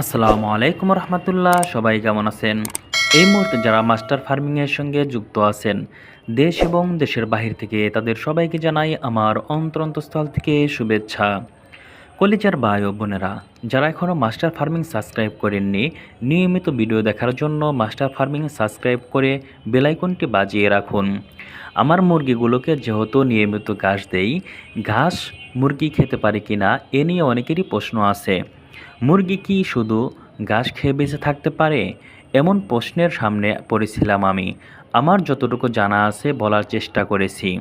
আসসালামু আলাইকুম রহমতুল্লাহ, সবাই কেমন আছেন? এই মুহূর্তে যারা মাস্টার ফার্মিংয়ের সঙ্গে যুক্ত আছেন, দেশ এবং দেশের বাহির থেকে তাদের সবাইকে জানাই আমার অন্তরন্তস্থল থেকে শুভেচ্ছা। কলিজার ভাই ও বোনেরা, যারা এখনও মাস্টার ফার্মিং সাবস্ক্রাইব করেননি, নিয়মিত ভিডিও দেখার জন্য মাস্টার ফার্মিং সাবস্ক্রাইব করে বেলাইকনটি বাজিয়ে রাখুন। আমার মুরগিগুলোকে যেহেতু নিয়মিত ঘাস দেই, ঘাস মুরগি খেতে পারে কিনা, এ নিয়ে অনেকেরই প্রশ্ন আছে। মুরগি কি শুধু ঘাস খেয়ে বেঁচে থাকতে পারে? এমন প্রশ্নের সামনে পড়েছিলাম আমি। আমার যতটুকু জানা আছে বলার চেষ্টা করেছি।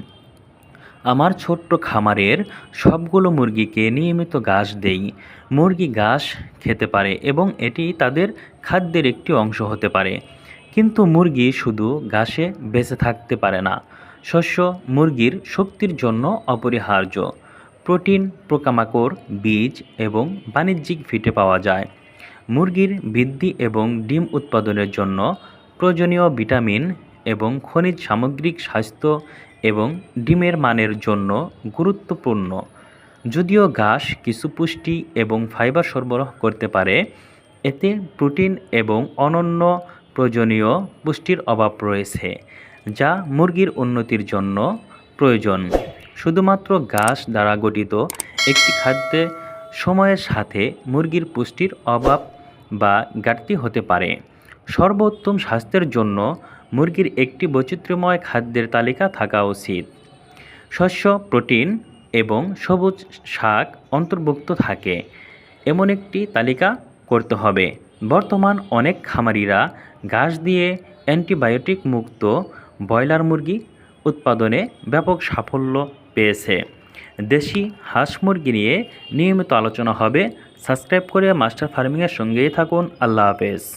আমার ছোট্ট খামারের সবগুলো মুরগিকে নিয়মিত ঘাস দেই। মুরগি ঘাস খেতে পারে এবং এটি তাদের খাদ্যের একটি অংশ হতে পারে। কিন্তু মুরগি শুধু ঘাসে বেঁচে থাকতে পারে না। শস্য মুরগির শক্তির জন্য অপরিহার্য। প্রোটিন, পোকামাকড়, বীজ এবং বাণিজ্যিক ফিটে পাওয়া যায়। মুরগির বৃদ্ধি এবং ডিম উৎপাদনের জন্য প্রয়োজনীয় ভিটামিন এবং খনিজ সামগ্রিক স্বাস্থ্য এবং ডিমের মানের জন্য গুরুত্বপূর্ণ। যদিও ঘাস, কিছু পুষ্টি এবং ফাইবার সরবরাহ করতে পারে, এতে প্রোটিন এবং অনন্য প্রয়োজনীয় পুষ্টির অভাব রয়েছে, যা মুরগির উন্নতির জন্য প্রয়োজন। শুধুমাত্র ঘাস দ্বারা গঠিত একটি খাদ্যে সময়ের সাথে মুরগির পুষ্টির অভাব বা ঘাটতি হতে পারে। সর্বোত্তম স্বাস্থ্যের জন্য মুরগির একটি বৈচিত্র্যময় খাদ্যের তালিকা থাকা উচিত। শস্য, প্রোটিন এবং সবুজ শাক অন্তর্ভুক্ত থাকে। এমন একটি তালিকা করতে হবে। বর্তমান অনেক খামারিরা ঘাস দিয়ে অ্যান্টিবায়োটিক মুক্ত ব্রয়লার মুরগি উৎপাদনে ব্যাপক সাফল্য পেয়েছে। দেশি হাঁস মুরগি নিয়ে নিয়মিত আলোচনা হবে। সাবস্ক্রাইব করে মাস্টার ফার্মিংয়ের সঙ্গেই থাকুন। আল্লাহ হাফেজ।